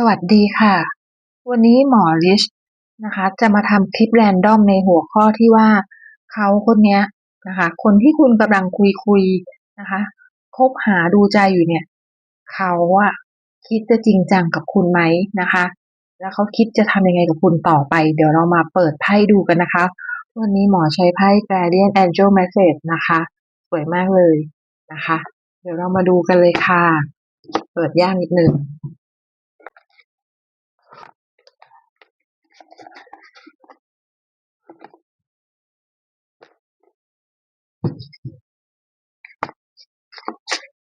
สวัสดีค่ะ วันนี้หมอลิชนะคะ จะมาทำคลิปแรนดอมในหัวข้อที่ว่าเขาคนเนี้ยนะคะ คนที่คุณกำลังคุยคุยนะคะคบหาดูใจอยู่เนี่ย เขาอะคิดจะจริงจังกับคุณไหมนะคะ แล้วเขาคิดจะทำยังไงกับคุณต่อไป เดี๋ยวเรามาเปิดไพ่ดูกันนะคะ วันนี้หมอใช้ไพ่ Guardian Angel Message นะคะ สวยมากเลยนะคะ เดี๋ยวเรามาดูกันเลยค่ะ เปิดยากนิดนึง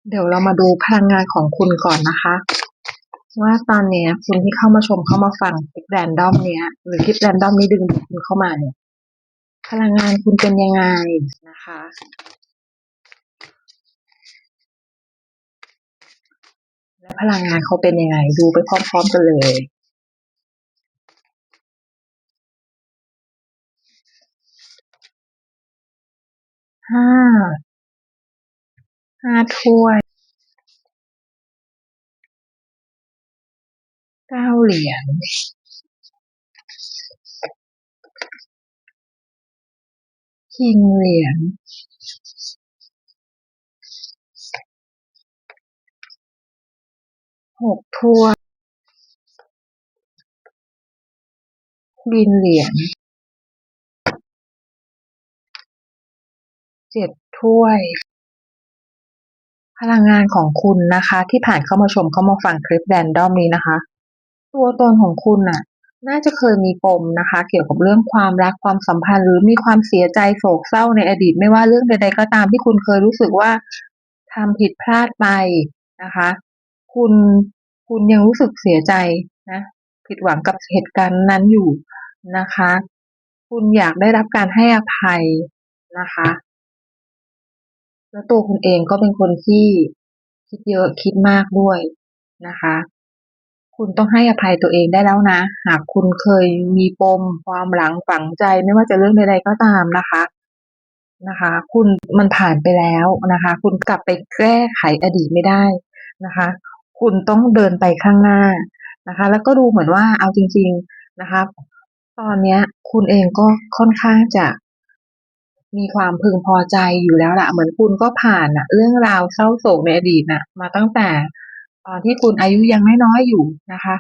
เดี๋ยวเรามาดูพลังงานของคุณก่อนนะคะ ว่าตอนนี้คุณที่เข้ามาชมเข้ามาฟังคลิปแรนดอมเนี้ย หรือคลิปแรนดอมนี้ดึงดูดคุณเข้ามาเนี่ย พลังงานคุณเป็นยังไงนะคะ และพลังงานเขาเป็นยังไง ดูไปพร้อม ๆกันเลย ห้า ห้าถ้วยเก้าเหรียญคิงเหรียญหกถ้วยบินเหรียญ เจ็ดถ้วย พลังงานของคุณนะคะ ที่ผ่านเข้ามาชมเข้ามาฟังคลิปแรนดอมนี้นะคะ ตัวตนของคุณน่ะ น่าจะเคยมีปมนะคะ เกี่ยวกับเรื่องความรักความสัมพันธ์ หรือมีความเสียใจโศกเศร้าในอดีต ไม่ว่าเรื่องใดๆก็ตามที่คุณเคยรู้สึกว่าทำผิดพลาดไปนะคะ คุณคุณยังรู้สึกเสียใจนะผิดหวังกับเหตุการณ์นั้นอยู่นะคะ คุณอยากได้รับการให้อภัยนะคะ แล้วตัวคุณเองก็เป็นคนที่คิดเยอะคิดมากด้วยนะคะ คุณต้องให้อภัยตัวเองได้แล้วนะ หากคุณเคยมีปมความหลังฝังใจไม่ว่าจะเรื่องใดๆก็ตามนะคะนะคะ คุณมันผ่านไปแล้วนะคะ คุณกลับไปแก้ไขอดีตไม่ได้นะคะ คุณต้องเดินไปข้างหน้านะคะ แล้วก็ดูเหมือนว่าเอาจริง ๆนะคะ ตอนเนี้ย คุณเองก็ค่อนข้างจะ มีความพึงพอใจอยู่แล้วละเหมือนคุณก็ผ่านอะเรื่องราวเศร้าโศกในอดีตน่ะ มาตั้งแต่ตอนที่คุณอายุยังไม่น้อยอยู่นะคะ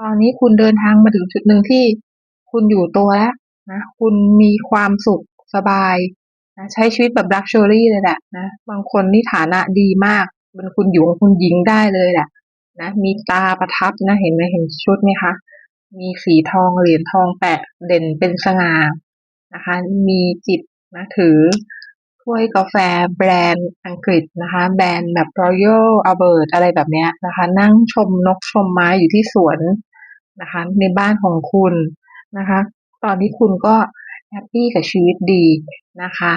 ตอนนี้คุณเดินทางมาถึงจุดหนึ่งที่คุณอยู่ตัวแล้วนะคุณมีความสุขสบายนะใช้ชีวิตแบบ luxury เลยแหละนะบางคนนี่ฐานะดีมากเป็นคุณหยงคุณหญิงได้เลยแหละนะมีตาประทับนะเห็นไหมเห็นชุดไหมคะมีสีทองเหรียญทองแปะเด่นเป็นสง่านะคะ มีจิบ นะถือถ้วยกาแฟแบรนด์อังกฤษนะคะ แบรนด์แบบ Royal Albert อะไรแบบเนี้ยนะคะ นั่งชมนกชมไม้อยู่ที่สวนนะคะ ในบ้านของคุณนะคะ ตอนนี้คุณก็แฮปปี้กับชีวิตดีนะคะ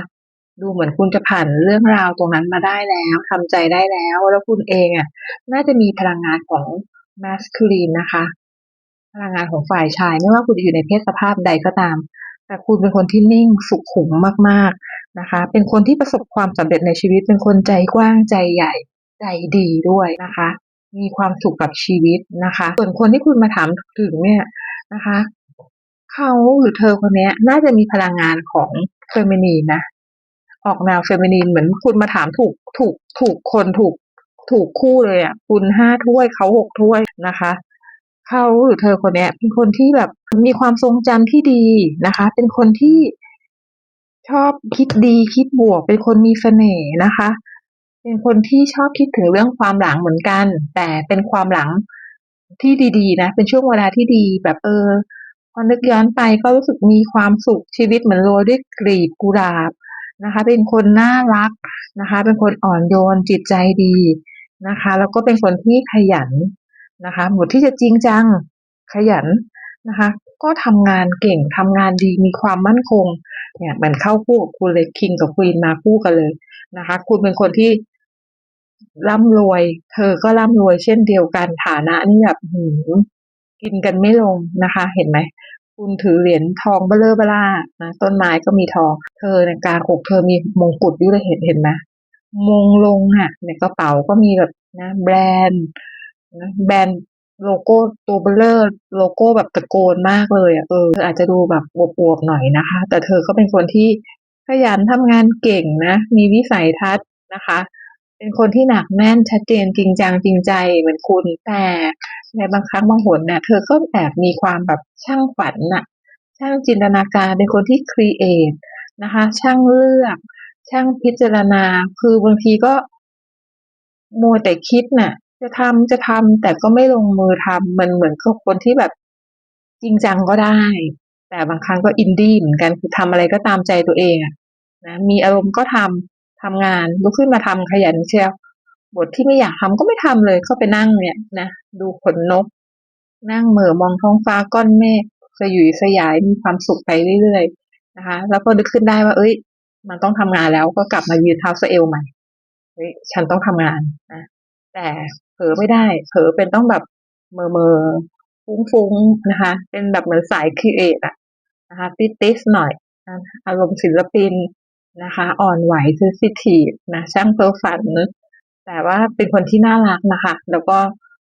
ดูเหมือนคุณจะผ่านเรื่องราวตรงนั้นมาได้แล้วทำใจได้แล้ว แล้วคุณเองอะ น่าจะมีพลังงานของ masculine นะคะ พลังงานของฝ่ายชายไม่ว่าคุณจะอยู่ในเพศสภาพใดก็ตาม แต่คุณเป็นคนที่นิ่งสุขุมมากๆนะคะ เป็นคนที่ประสบความสำเร็จในชีวิต เป็นคนใจกว้างใจใหญ่ใจดีด้วยนะคะ มีความสุขกับชีวิตนะคะ ส่วนคนที่คุณมาถามถึงเนี่ยนะคะเขาหรือเธอคนนี้น่าจะมีพลังงานของเฟมินีนนะออกแนวเฟมินีนเหมือนคุณมาถามถูกถูกถูกคนถูกถูกคู่เลยอะ คุณห้าถ้วยเขาหกถ้วยนะคะเขาหรือเธอคนนี้เป็นคนที่แบบ มีความทรงจำที่ดีนะคะ เป็นคนที่ชอบคิดดีคิดบวก เป็นคนมีเสน่ห์นะคะ เป็นคนที่ชอบคิดถึงเรื่องความหลังเหมือนกัน แต่เป็นความหลังที่ดี ๆ นะ เป็นช่วงเวลาที่ดีแบบเออพอนึกย้อนไปก็รู้สึกมีความสุขชีวิตเหมือนโรยด้วยกลีบกุหลาบนะคะ เป็นคนน่ารักนะคะ เป็นคนอ่อนโยนจิตใจดีนะคะ แล้วก็เป็นคนที่ขยันนะคะ หมดที่จะจริงจังขยัน นะคะ ก็ทำงานเก่งทำงานดีมีความมั่นคง เนี่ยเหมือนเข้าคู่กับคุณเลยคิงกับควีนมาคู่กันเลยนะคะ คุณเป็นคนที่ร่ำรวย เธอก็ร่ำรวยเช่นเดียวกันฐานะนี่แบบหืมกินกันไม่ลงนะคะ เห็นไหมคุณถือเหรียญทองเบลเลอร์เบล่านะต้นไม้ก็มีทอง เธอในกลางอกเธอมีมงกุฎด้วยเลยเห็นเห็นไหมมงลงอะในกระเป๋าก็มีแบบนะ แบรนด์นะแบรนด์ โลโก้ตัวเบลเลอร์โลโก้แบบตะโกนมากเลยอะเอออาจจะดูแบบอวบๆหน่อยนะคะ แต่เธอก็เป็นคนที่ขยันทำงานเก่งนะ มีวิสัยทัศน์นะคะ เป็นคนที่หนักแน่นชัดเจนจริงจังจริงใจเหมือนคุณแต่ในบางครั้งบางหนเนี่ยเธอก็แอบมีความแบบช่างฝันน่ะ ช่างจินตนาการเป็นคนที่ครีเอทนะคะ ช่างเลือก ช่างพิจารณา คือบางทีก็มัวแต่คิดน่ะ จะทำจะทำแต่ก็ไม่ลงมือทำมันเหมือนกับคนที่แบบจริงจังก็ได้ แต่บางครั้งก็อินดี้เหมือนกันคือทำอะไรก็ตามใจตัวเองอะนะมีอารมณ์ก็ทำทำงานลุกขึ้นมาทำขยันเชียวบทที่ไม่อยากทำก็ไม่ทำเลยก็ไปนั่งเนี่ยนะดูขนนก นั่งเหม่อมองท้องฟ้าก้อนเมฆสยุยสยายมีความสุขไปเรื่อยๆนะคะ แล้วก็นึกขึ้นได้ว่า เอ้ย มันต้องทำงานแล้วก็กลับมายืนเท้าสเอวใหม่เฮ้ยฉันต้องทำงานนะแต่ เผลอไม่ได้ เผลอเป็นต้องแบบเมอเมอฟุ้งๆนะคะ เป็นแบบเหมือนสายครีเอทอะนะคะติติสหน่อย อารมณ์ศิลปินนะคะ อ่อนไหวเซนซิทีฟนะช่างเพ้อฝัน แต่ว่าเป็นคนที่น่ารักนะคะ แล้วก็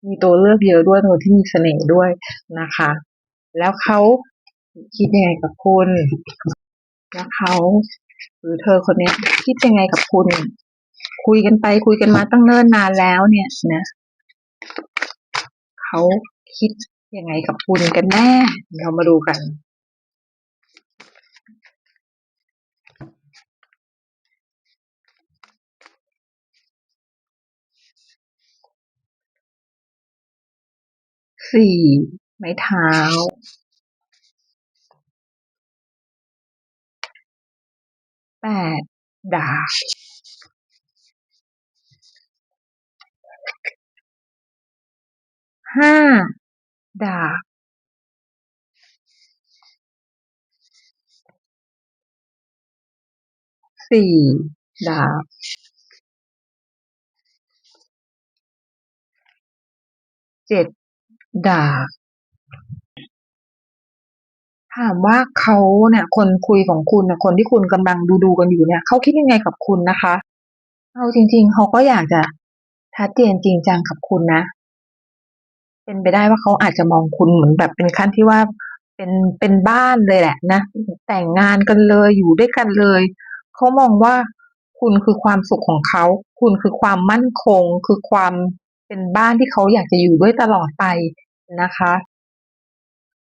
มีตัวเลือกเยอะด้วยคนที่มีเสน่ห์ด้วยนะคะ แล้วเขาคิดยังไงกับคุณ แล้วเขาหรือเธอคนเนี้ยคิดยังไงกับคุณ คุยกันไปคุยกันมาตั้งเนิ่นนานแล้วเนี่ยนะ เขาคิดยังไงกับคุณกันแน่ เรามาดูกัน สี่ ไม้เท้า แปด ดาบ ห้าดาบสี่ดาบเจ็ดดาบถามว่าเขาเนี่ย คนคุยของคุณนะคนที่คุณกำลังดูดูกันอยู่เนี่ยเขาคิดยังไงกับคุณนะคะ เอาจริง ๆเขาก็อยากจะชัดเจนจริงจังกับคุณนะ เป็นไปได้ว่าเขาอาจจะมองคุณเหมือนแบบเป็นขั้นที่ว่าเป็นเป็นบ้านเลยแหละนะ แต่งงานกันเลยอยู่ด้วยกันเลยเขามองว่าคุณคือความสุขของเขา คุณคือความมั่นคง คือความเป็นบ้านที่เขาอยากจะอยู่ด้วยตลอดไปนะคะ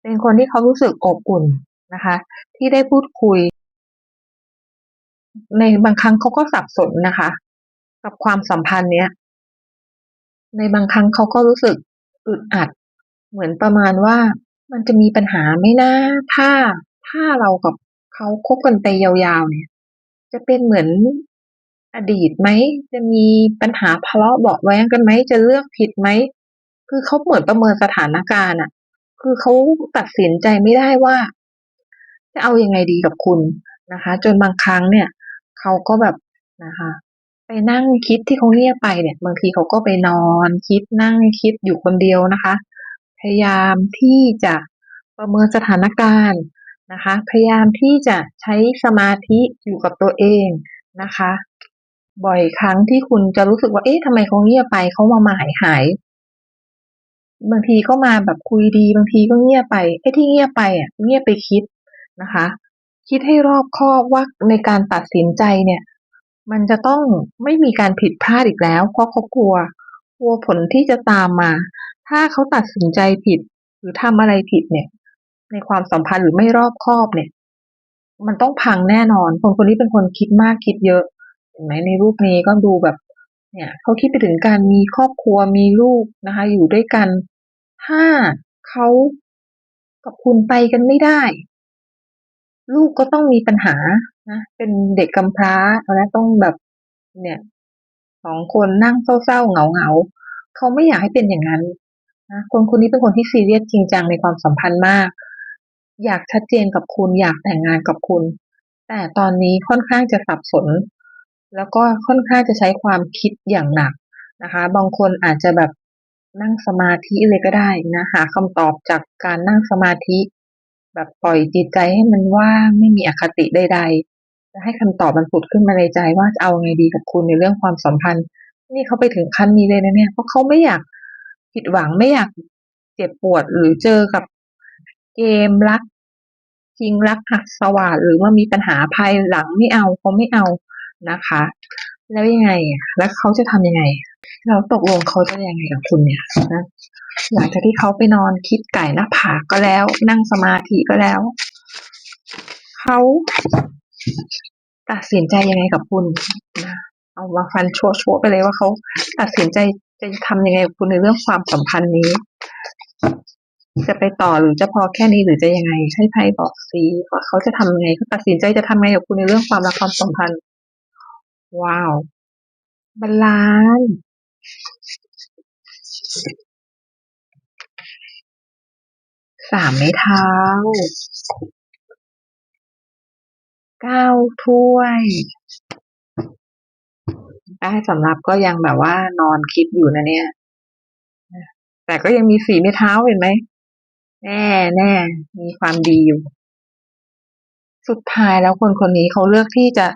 เป็นคนที่เขารู้สึกอบอุ่นนะคะ ที่ได้พูดคุย ในบางครั้งเขาก็สับสนนะคะ กับความสัมพันธ์เนี้ย ในบางครั้งเขาก็รู้สึก อึดอัด เหมือนประมาณว่ามันจะมีปัญหาไหมนะ ถ้าถ้าเรากับเขาคบกันไปยาวๆ เนี่ย จะเป็นเหมือนอดีตไหม จะมีปัญหาทะเลาะเบาะแว้งกันไหม จะเลือกผิดไหม คือเขาเหมือนประเมินสถานการณ์อะคือเขาตัดสินใจไม่ได้ว่า จะเอายังไงดีกับคุณนะคะ จนบางครั้งเนี่ย เขาก็แบบนะคะ ไปนั่งคิดที่เขาเงียบไปเนี่ย บางทีเขาก็ไปนอนคิดนั่งคิดอยู่คนเดียวนะคะ พยายามที่จะประเมินสถานการณ์นะคะ พยายามที่จะใช้สมาธิอยู่กับตัวเองนะคะ บ่อยครั้งที่คุณจะรู้สึกว่า เอ๊ะทำไมเขาเงียบไปเขามาหมาหายหาย บางทีก็มาแบบคุยดีบางทีก็เงียบไปไอ้ที่เงียบไปอะเงียบไปคิดนะคะ คิดให้รอบคอบว่าในการตัดสินใจเนี่ย มันจะต้องไม่มีการผิดพลาดอีกแล้ว เพราะเขากลัว กลัวผลที่จะตามมา ถ้าเขาตัดสินใจผิด หรือทำอะไรผิดเนี่ย ในความสัมพันธ์หรือไม่รอบคอบเนี่ย มันต้องพังแน่นอน คนคนนี้เป็นคนคิดมากคิดเยอะ เห็นไหมในรูปนี้ก็ดูแบบ เนี่ยเขาคิดไปถึงการมีครอบครัวมีลูกนะคะ อยู่ด้วยกัน ถ้าเขากับคุณไปกันไม่ได้ ลูกก็ต้องมีปัญหานะเป็นเด็กกำพร้าแล้วต้องแบบเนี่ยสองคนนั่งเศร้าๆเหงาๆเขาไม่อยากให้เป็นอย่างนั้นนะคนคนนี้เป็นคนที่ซีเรียสจริงจังในความสัมพันธ์มาก อยากชัดเจนกับคุณ อยากแต่งงานกับคุณ แต่ตอนนี้ค่อนข้างจะสับสน แล้วก็ค่อนข้างจะใช้ความคิดอย่างหนักนะคะ บางคนอาจจะแบบนั่งสมาธิเลยก็ได้นะหาคำตอบจากการนั่งสมาธิ แบบปล่อยจิตใจให้มันว่างไม่มีอคติใดๆจะให้คำตอบมันผุดขึ้นมาในใจว่าจะเอาไงดีกับคุณในเรื่องความสัมพันธ์ นี่เขาไปถึงขั้นนี้เลยนะเนี่ยเพราะเขาไม่อยากผิดหวังไม่อยากเจ็บปวดหรือเจอกับเกมรักจริงรักหักสวาดหรือว่ามีปัญหาภายหลังไม่เอาเขาไม่เอานะคะ แล้วยังไงแล้วเขาจะทำยังไงแล้วตกลงเขาจะยังไงกับคุณเนี่ยนะ หลังจากที่เขาไปนอนคิดไก่หน้าผากก็แล้ว นั่งสมาธิก็แล้ว เขาตัดสินใจยังไงกับคุณนะเอามาฟันโชว์ๆไปเลยว่าเขาตัดสินใจจะทำยังไงกับคุณในเรื่องความสัมพันธ์นี้ จะไปต่อหรือจะพอแค่นี้หรือจะยังไงให้ไพ่บอกสิว่าเขาจะทำยังไงเขาตัดสินใจจะทำยังไงกับคุณในเรื่องความรักความสัมพันธ์ ว้าวบาลาน สามไม้เท้าเก้าถ้วยได้สำหรับก็ยังแบบว่านอนคิดอยู่นะเนี่ย แต่ก็ยังมีสีไม้เท้าเห็นไหม แน่แน่มีความดีอยู่ สุดท้ายแล้วคนคนนี้เขาเลือกที่จะ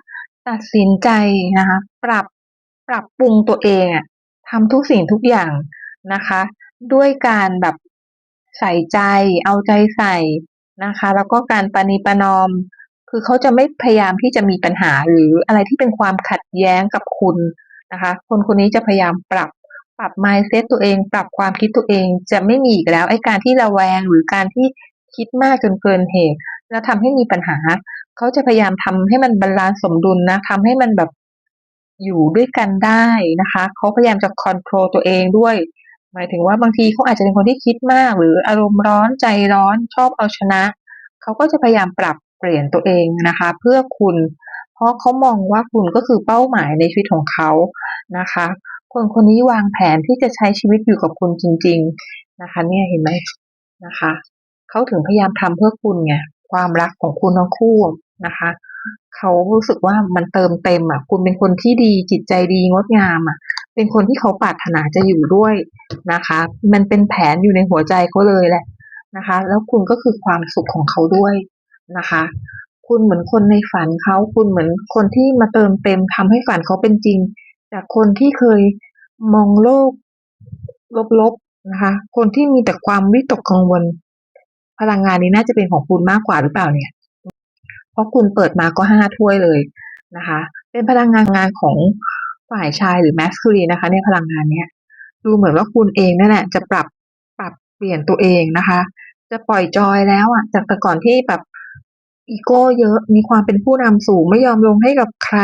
ตัดสินใจนะคะ ปรับปรับปรุงตัวเองอะทำทุกสิ่งทุกอย่างนะคะ ด้วยการแบบ ใส่ใจ เอาใจใส่นะคะ แล้วก็การปณีประนอม คือเขาจะไม่พยายามที่จะมีปัญหาหรืออะไรที่เป็นความขัดแย้งกับคุณนะคะ คนคนนี้จะพยายามปรับปรับ mindset ตัวเอง ปรับความคิดตัวเองจะไม่มีอีกแล้วไอ้การที่ระแวงหรือการที่คิดมากจนเกินเหตุ แล้วทำให้มีปัญหา เขาจะพยายามทำให้มันบาลานซ์สมดุลนะทำให้มันแบบอยู่ด้วยกันได้นะคะ เขาพยายามจะค o n t r o l ตัวเองด้วย หมายถึงว่าบางทีเขาอาจจะเป็นคนที่คิดมาก หรืออารมณ์ร้อนใจร้อนชอบเอาชนะเขาก็จะพยายามปรับเปลี่ยนตัวเองนะคะ เพื่อคุณ เพราะเขามองว่าคุณก็คือเป้าหมายในชีวิตของเขานะคะ คนคนนี้วางแผนที่จะใช้ชีวิตอยู่กับคุณจริง ๆนะคะ เนี่ยเห็นไหมนะคะเขาถึงพยายามทำเพื่อคุณไงความรักของคุณทั้งคู่นะคะเขารู้สึกว่ามันเติมเต็มอะ คุณเป็นคนที่ดีจิตใจดีงดงามอะ เป็นคนที่เขาปรารถนาจะอยู่ด้วยนะคะ มันเป็นแผนอยู่ในหัวใจเขาเลยแหละนะคะ แล้วคุณก็คือความสุขของเขาด้วยนะคะ คุณเหมือนคนในฝันเขาคุณเหมือนคนที่มาเติมเต็มทำให้ฝันเขาเป็นจริง จากคนที่เคยมองโลกลบๆนะคะ คนที่มีแต่ความวิตกกังวล พลังงานนี้น่าจะเป็นของคุณมากกว่าหรือเปล่าเนี่ย เพราะคุณเปิดมาก็ห้าถ้วยเลยนะคะ เป็นพลังงานงานของ ฝ่ายชายหรือแมสคูลีนะคะ ในพลังงานเนี้ยดูเหมือนว่าคุณเองนั่นแหละจะปรับปรับเปลี่ยนตัวเองนะคะ จะปล่อยจอยแล้วอะ จากแต่ก่อนที่แบบอีโก้เยอะมีความเป็นผู้นำสูงไม่ยอมลงให้กับใคร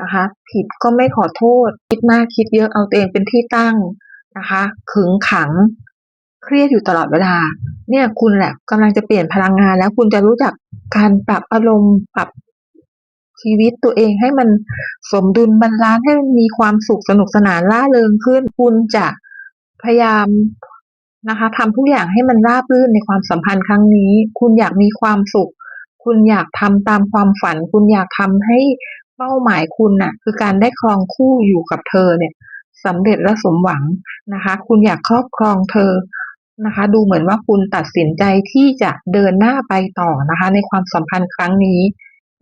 นะคะ ผิดก็ไม่ขอโทษ คิดมากคิดเยอะเอาตัวเองเป็นที่ตั้งนะคะ ขึงขังเครียดอยู่ตลอดเวลา เนี่ยคุณแหละกำลังจะเปลี่ยนพลังงานแล้วคุณจะรู้จักการปรับอารมณ์ปรับ ชีวิตตัวเองให้มันสมดุลบาลานให้มันมีความสุขสนุกสนานล่าเริงขึ้น คุณจะพยายามนะคะทำทุกอย่างให้มันราบรื่นในความสัมพันธ์ครั้งนี้ คุณอยากมีความสุข คุณอยากทำตามความฝัน คุณอยากทำให้เป้าหมายคุณน่ะ คือการได้ครองคู่อยู่กับเธอเนี่ยสำเร็จและสมหวังนะคะ คุณอยากครอบครองเธอนะคะ ดูเหมือนว่าคุณตัดสินใจที่จะเดินหน้าไปต่อนะคะ ในความสัมพันธ์ครั้งนี้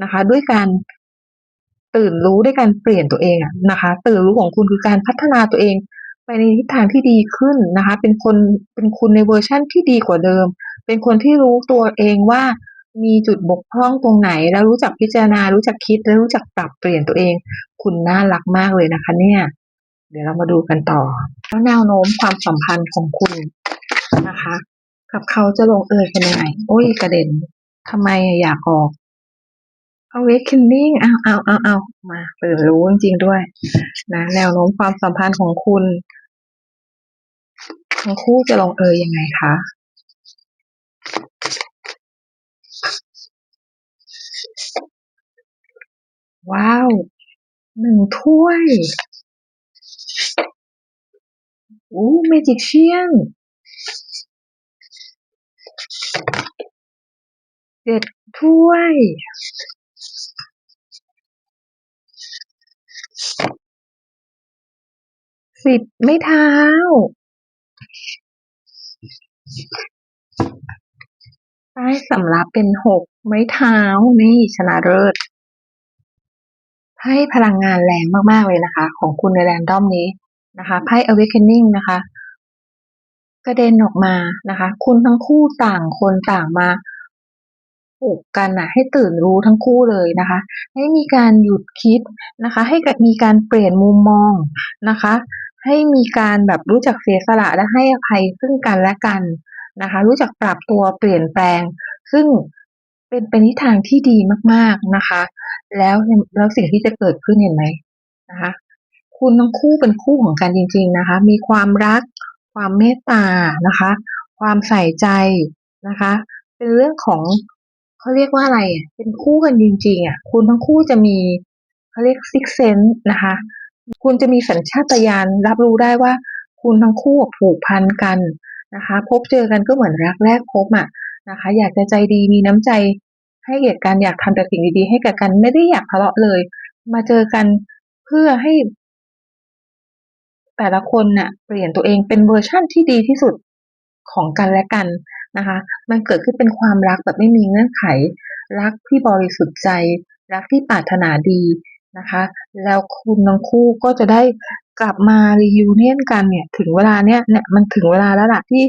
นะคะ ด้วยการตื่นรู้ด้วยการเปลี่ยนตัวเองอะนะคะ ตื่นรู้ของคุณคือการพัฒนาตัวเอง ไปในทิศทางที่ดีขึ้นนะคะ เป็นคนเป็นคุณในเวอร์ชั่นที่ดีกว่าเดิม เป็นคนที่รู้ตัวเองว่ามีจุดบกพร่องตรงไหน แล้วรู้จักพิจารณา รู้จักคิด และรู้จักปรับเปลี่ยนตัวเอง คุณน่ารักมากเลยนะคะ เนี่ย เดี๋ยวเรามาดูกันต่อแล้วแนวโน้มความสัมพันธ์ของคุณนะคะ กับเขาจะลงเอยกันยังไงโอ้ยกระเด็นทำไมอยากออก awakening เอาเอาเอาเอามาตื่นรู้จริงๆด้วย นะแนวโน้มความสัมพันธ์ของคุณทั้งคู่จะลงเอยยังไงคะว้าวหนึ่งถ้วยอู้เมจิกเชียนเจ็ดถ้วย สิบไม้เท้าใต้สำรับเป็นหกไม้เท้านี่ชนะเลิศให้พลังงานแรงมากๆเลยนะคะ ของคุณในแรนดอมนี้นะคะไพ่ awakening นะคะ กระเด็นออกมานะคะ คุณทั้งคู่ต่างคนต่างมาปลุกกันนะให้ตื่นรู้ทั้งคู่เลยนะคะ ให้มีการหยุดคิดนะคะ ให้มีการเปลี่ยนมุมมองนะคะ ให้มีการแบบรู้จักเสียสละและให้อภัยซึ่งกันและกันนะคะ รู้จักปรับตัวเปลี่ยนแปลง ซึ่งเป็นเป็นทิศทางที่ดีมากๆนะคะ แล้วแล้วสิ่งที่จะเกิดขึ้นเห็นไหมนะคะ คุณทั้งคู่เป็นคู่ของกันจริง ๆนะคะ มีความรัก ความเมตตานะคะ ความใส่ใจนะคะ เป็นเรื่องของเขาเรียกว่าอะไรเป็นคู่กันจริง ๆอะคุณทั้งคู่จะมีเขาเรียก six sense นะคะ คุณจะมีสัญชาตญาณรับรู้ได้ว่า คุณทั้งคู่ผูกพันกันนะคะ พบเจอกันก็เหมือนรักแรกพบอะนะคะ อยากจะใจดีมีน้ำใจ ให้แก่กันอยากทำแต่สิ่งดีๆให้แก่กันไม่ได้อยากทะเลาะเลย มาเจอกันเพื่อให้ แต่ละคนน่ะ เปลี่ยนตัวเองเป็นเวอร์ชันที่ดีที่สุดของกันและกันนะคะ มันเกิดขึ้นเป็นความรักแบบไม่มีเงื่อนไข รักที่บริสุทธิ์ใจ รักที่ปรารถนาดี นะคะ แล้วคุณทั้งคู่ก็จะได้กลับมา reunion กันเนี่ย ถึงเวลาเนี้ยเนี่ยมันถึงเวลาแล้วล่ะที่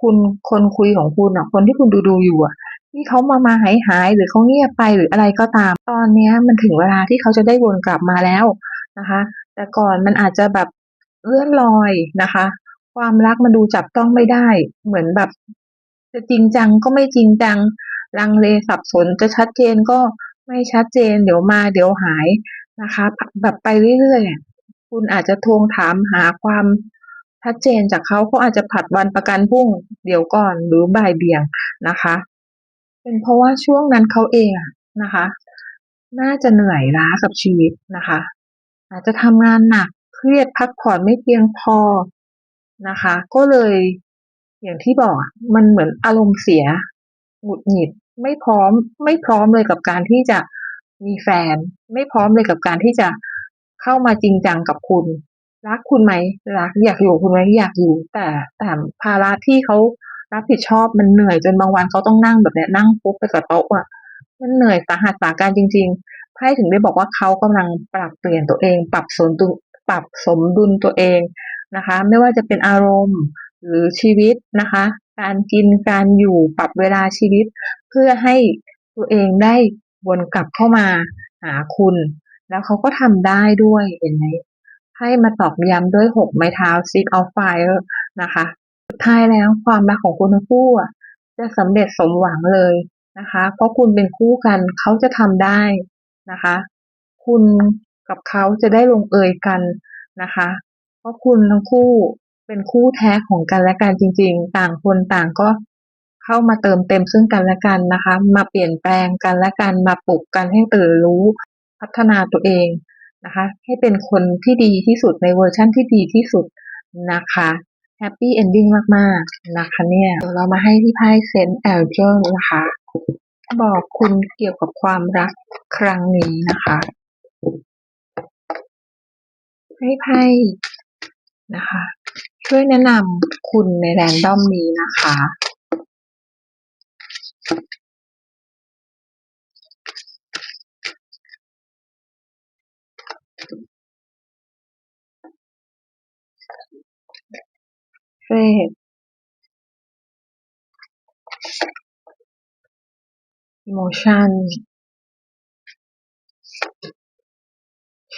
คุณคนคุยของคุณอะคนที่คุณดูๆอยู่อะที่เขามามาหายหายหรือเขาเงียบไปหรืออะไรก็ตาม ตอนเนี้ยมันถึงเวลาที่เขาจะได้วนกลับมาแล้วนะคะ แต่ก่อนมันอาจจะแบบเลื่อนลอยนะคะ ความรักมันดูจับต้องไม่ได้ เหมือนแบบจะจริงจังก็ไม่จริงจังลังเลสับสนจะชัดเจนก็ ไม่ชัดเจน เดี๋ยวมาเดี๋ยวหายนะคะ แบบไปเรื่อยๆคุณอาจจะทวงถามหาความชัดเจนจากเขาเขาอาจจะผัดวันประกันพรุ่งเดี๋ยวก่อนหรือบ่ายเบี่ยงนะคะ เป็นเพราะว่าช่วงนั้นเขาเองนะคะ น่าจะเหนื่อยล้ากับชีวิตนะคะ อาจจะทำงานหนักเครียดพักผ่อนไม่เพียงพอนะคะ ก็เลยอย่างที่บอกมันเหมือนอารมณ์เสียหงุดหงิด ไม่พร้อม ไม่พร้อมเลยกับการที่จะมีแฟน ไม่พร้อมเลยกับการที่จะเข้ามาจริงจังกับคุณ รักคุณไหมรักอยากอยู่คุณไหมอยากอยู่ แต่แต่ภาระที่เขารับผิดชอบมันเหนื่อยจนบางวันเขาต้องนั่งแบบนี้นั่งฟุบไปกับโต๊ะอะมันเหนื่อยสาหัสสาการจริงๆไพ่ถึงได้บอกว่าเขากำลังปรับเปลี่ยนตัวเอง ปรับสมดุลปรับสมดุลตัวเองนะคะ ไม่ว่าจะเป็นอารมณ์หรือชีวิตนะคะ การกินการอยู่ปรับเวลาชีวิต พื่อให้ตัวเองได้วนกลับเข้ามาหาคุณ แล้วเขาก็ทำได้ด้วยเห็นไหมไพ่มาตอกย้ำด้วยหกไม้เท้า six of fire นะคะสุดท้ายแล้วความรักของคุณคู่จะสำเร็จสมหวังเลยนะคะ เพราะคุณเป็นคู่กันเขาจะทำได้นะคะ คุณกับเขาจะได้ลงเอยกันนะคะ เพราะคุณทั้งคู่เป็นคู่แท้ของกันและกันจริง ๆ ต่างคนต่างก็ เข้ามาเติมเต็มซึ่งกันและกันนะคะ มาเปลี่ยนแปลงกันและกันมาปลุกกันให้ตื่นรู้พัฒนาตัวเองนะคะ ให้เป็นคนที่ดีที่สุดในเวอร์ชันที่ดีที่สุดนะคะแฮปปี้เอนดิ้งมาก ๆ นะคะเนี่ยเดี๋ยวเรามาให้ที่ไพ่เซนต์แอลเจอร์นะคะบอกคุณเกี่ยวกับความรักครั้งนี้นะคะ ให้ไพ่นะคะ ช่วยแนะนำคุณในแรนดอมนี้นะคะ เฟส emotion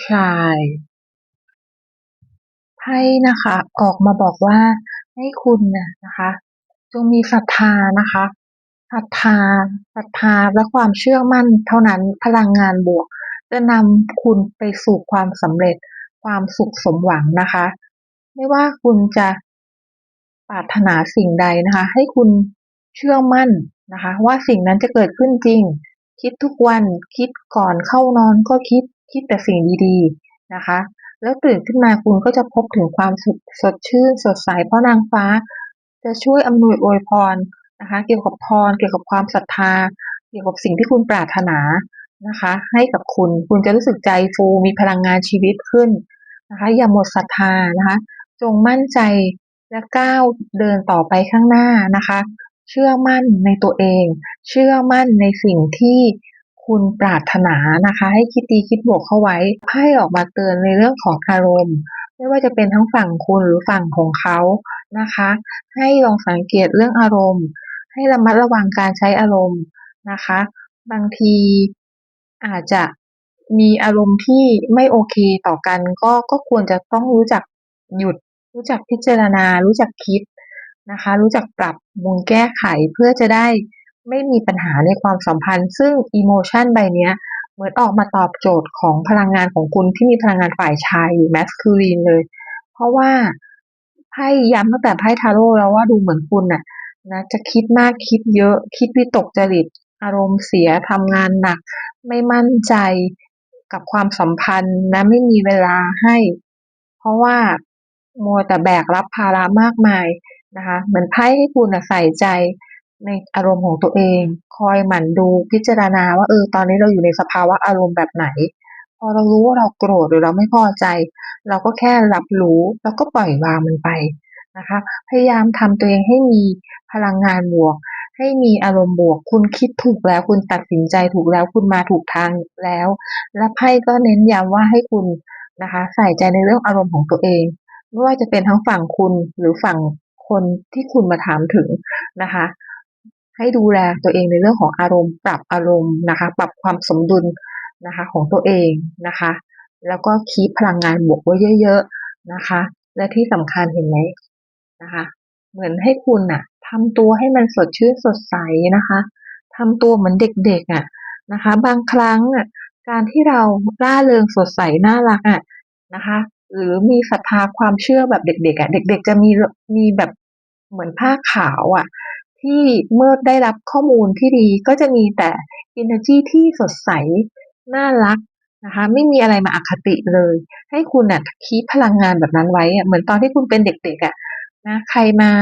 ชายไพ่นะคะ ออกมาบอกว่าให้คุณน่ะนะคะ จงมีศรัทธานะคะ ศรัทธา ศรัทธาและความเชื่อมั่นเท่านั้นพลังงานบวก จะนำคุณไปสู่ความสำเร็จ ความสุขสมหวังนะคะ ไม่ว่าคุณจะปรารถนาสิ่งใดนะคะ ให้คุณเชื่อมั่นนะคะ ว่าสิ่งนั้นจะเกิดขึ้นจริง คิดทุกวันคิดก่อนเข้านอนก็คิดคิดแต่สิ่งดีๆนะคะ แล้วตื่นขึ้นมาคุณก็จะพบถึงความสดสดชื่นสดใสเพราะนางฟ้า จะช่วยอำนวยอวยพร นะคะเกี่ยวกับพรเกี่ยวกับความศรัทธา เกี่ยวกับสิ่งที่คุณปรารถนานะคะ ให้กับคุณคุณจะรู้สึกใจฟูมีพลังงานชีวิตขึ้นนะคะอย่าหมดศรัทธานะคะ จงมั่นใจและก้าวเดินต่อไปข้างหน้านะคะ เชื่อมั่นในตัวเอง เชื่อมั่นในสิ่งที่คุณปรารถนานะคะ ให้คิดดีคิดบวกเข้าไว้ไพ่ออกมาเตือนในเรื่องของอารมณ์ ไม่ว่าจะเป็นทั้งฝั่งคุณหรือฝั่งของเขานะคะ ให้ลองสังเกตเรื่องอารมณ์ ให้ระมัดระวังการใช้อารมณ์นะคะ บางทีอาจจะมีอารมณ์ที่ไม่โอเคต่อกัน ก็ก็ควรจะต้องรู้จักหยุด รู้จักพิจารณา รู้จักคิดนะคะ รู้จักปรับปรุงแก้ไขเพื่อจะได้ไม่มีปัญหาในความสัมพันธ์ ซึ่งอีโมชันใบเนี้ยเหมือนออกมาตอบโจทย์ของพลังงานของคุณที่มีพลังงานฝ่ายชายหรือแมสคูลีนเลย เพราะว่าไพ่ย้ำตั้งแต่ไพ่ทาโร่แล้วว่าดูเหมือนคุณน่ะ นะจะคิดมากคิดเยอะ คิดวิตกจริต อารมณ์เสียทำงานหนัก ไม่มั่นใจกับความสัมพันธ์นะไม่มีเวลาให้ เพราะว่ามัวแต่แบกรับภาระมากมายนะคะเหมือนไพ่ให้คุณใส่ใจในอารมณ์ของตัวเอง คอยหมั่นดูพิจารณาว่าเออตอนนี้เราอยู่ในสภาวะอารมณ์แบบไหน พอเรารู้ว่าเราโกรธหรือเราไม่พอใจ เราก็แค่รับรู้แล้วก็ปล่อยวางมันไป นะคะ พยายามทำตัวเองให้มีพลังงานบวก ให้มีอารมณ์บวก คุณคิดถูกแล้วคุณตัดสินใจถูกแล้วคุณมาถูกทางแล้ว และไพ่ก็เน้นย้ำว่าให้คุณนะคะ ใส่ใจในเรื่องอารมณ์ของตัวเอง ไม่ว่าจะเป็นทั้งฝั่งคุณหรือฝั่งคนที่คุณมาถามถึงนะคะ ให้ดูแลตัวเองในเรื่องของอารมณ์ ปรับอารมณ์นะคะ ปรับความสมดุลนะคะของตัวเองนะคะ แล้วก็คีปพลังงานบวกไว้เยอะ ๆนะคะ และที่สำคัญเห็นไหม นะคะ เหมือนให้คุณน่ะทำตัวให้มันสดชื่นสดใสนะคะทำตัวเหมือนเด็กๆอะนะคะ บางครั้งอะการที่เราร่าเริงสดใสน่ารักอะนะคะ หรือมีศรัทธาความเชื่อแบบเด็กๆอะเด็ก ๆ จะมีมีแบบเหมือนผ้าขาวอะที่เมื่อได้รับข้อมูลที่ดีก็จะมีแต่ energy ที่สดใส น่ารักนะคะ ไม่มีอะไรมาอคติเลย ให้คุณน่ะคีปพลังงานแบบนั้นไว้อะเหมือนตอนที่คุณเป็นเด็กๆอะ นะใครมา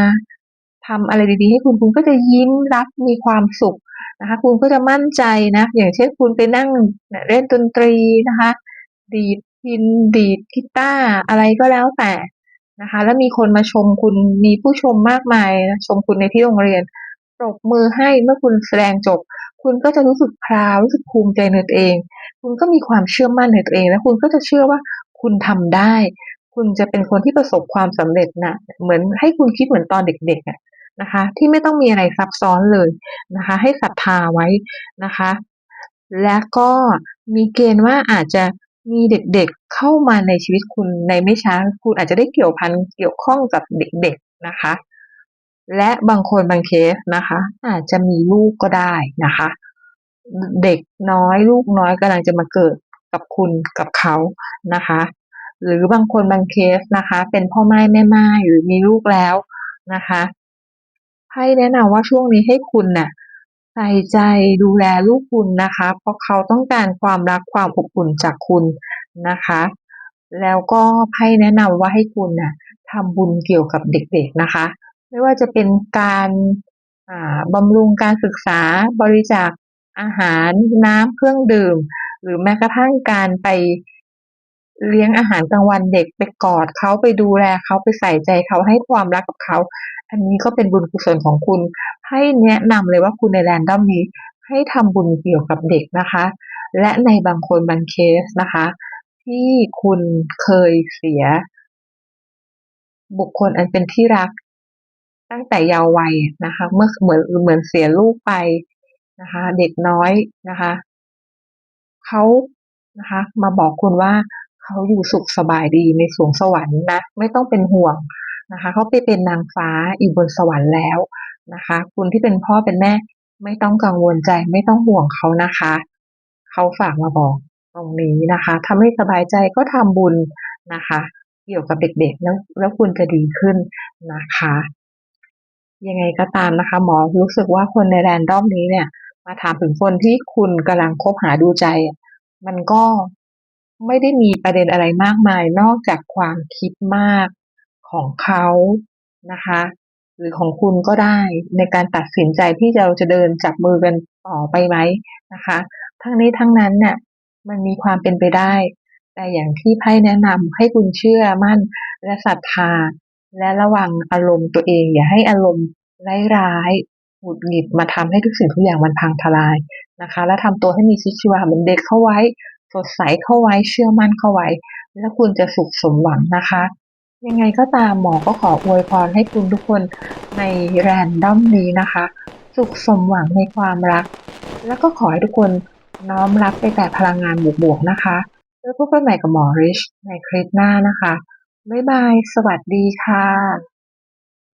ทำอะไรดีๆ ให้คุณคุณก็จะยิ้มรับมีความสุขนะคะคุณก็จะมั่นใจนะ อย่างเช่นคุณไปนั่งเล่นดนตรีนะคะ ดีดพินดีดกีตาร์อะไรก็แล้วแต่นะคะ แล้วมีคนมาชมคุณมีผู้ชมมากมายนะชมคุณในที่โรงเรียนปรบมือให้เมื่อคุณแสดงจบ คุณก็จะรู้สึกพราวรู้สึกภูมิใจในตัวเอง คุณก็มีความเชื่อมั่นในตัวเอง และคุณก็จะเชื่อว่าคุณทำได้ คุณจะเป็นคนที่ประสบความสำเร็จนะเหมือนให้คุณคิดเหมือนตอนเด็กๆอะนะคะ ที่ไม่ต้องมีอะไรซับซ้อนเลยนะคะ ให้ศรัทธาไว้นะคะ และก็มีเกณฑ์ว่าอาจจะมีเด็กๆเข้ามาในชีวิตคุณในไม่ช้า คุณอาจจะได้เกี่ยวพันเกี่ยวข้องกับเด็กๆนะคะ และบางคนบางเคสนะคะ อาจจะมีลูกก็ได้นะคะ เด็กน้อยลูกน้อยกำลังจะมาเกิดกับคุณกับเขานะคะ หรือบางคนบางเคสนะคะ เป็นพ่อไม้แม่ไม้หรือมีลูกแล้วนะคะไพ่แนะนำว่าช่วงนี้ให้คุณน่ะใส่ใจดูแลลูกคุณนะคะ เพราะเขาต้องการความรักความอบอุ่นจากคุณนะคะ แล้วก็ไพ่แนะนำว่าให้คุณน่ะทำบุญเกี่ยวกับเด็กๆนะคะ ไม่ว่าจะเป็นการบำรุงการศึกษาบริจาคอาหารน้ำเครื่องดื่ม หรือแม้กระทั่งการไป เลี้ยงอาหารกลางวันเด็กไปกอดเขาไปดูแลเขาไปใส่ใจเขาให้ความรักกับเขา อันนี้ก็เป็นบุญกุศลของคุณ ให้แนะนำเลยว่าคุณในแรนดอมนี้ ให้ทำบุญเกี่ยวกับเด็กนะคะ และในบางคนบางเคสนะคะ ที่คุณเคยเสีย บุคคลอันเป็นที่รัก ตั้งแต่เยาว์วัยนะคะ เมื่อเหมือนเหมือนเสียลูกไปนะคะ เด็กน้อยนะคะเขานะคะ มาบอกคุณว่า เขาอยู่สุขสบายดีในสวงสวรรค์นะ ไม่ต้องเป็นห่วงนะคะเขาไปเป็นนางฟ้าอยู่บนสวรรค์แล้วนะคะ คุณที่เป็นพ่อเป็นแม่ ไม่ต้องกังวลใจไม่ต้องห่วงเขานะคะเขาฝากมาบอกตรงนี้นะคะ ถ้าไม่สบายใจก็ทำบุญนะคะ เกี่ยวกับเด็กๆแล้วแล้วคุณจะดีขึ้นนะคะ ยังไงก็ตามนะคะ หมอรู้สึกว่าคนในแรนดอมนี้เนี่ย มาถามถึงคนที่คุณกำลังคบหาดูใจ มันก็ ไม่ได้มีประเด็นอะไรมากมายนอกจากความคิดมากของเขานะคะ หรือของคุณก็ได้ในการตัดสินใจที่เราจะเดินจับมือกันต่อไปไหมนะคะ ทั้งนี้ทั้งนั้นเนี่ยมันมีความเป็นไปได้ แต่อย่างที่ไพ่แนะนำให้คุณเชื่อมั่นและศรัทธา และระวังอารมณ์ตัวเอง อย่าให้อารมณ์ร้ายๆหงุดหงิดมาทำให้ทุกสิ่งทุกอย่างมันพังทลายนะคะ และทำตัวให้มีชีวิตชีวาเหมือนเด็กเข้าไว้ ดใสเข้าไว้เชื่อมั่นเข้าไว้ แล้วคุณจะสุขสมหวังนะคะ ยังไงก็ตามหมอก็ขออวยพรให้คุณทุกคนในแรนดอมนี้นะคะ สุขสมหวังในความรัก แล้วก็ขอให้ทุกคนน้อมรับไปแต่พลังงานบวกๆนะคะแล้วพบกันใหม่กับหมอริชในคลิปหน้านะคะ บ๊ายบาย สวัสดีค่ะ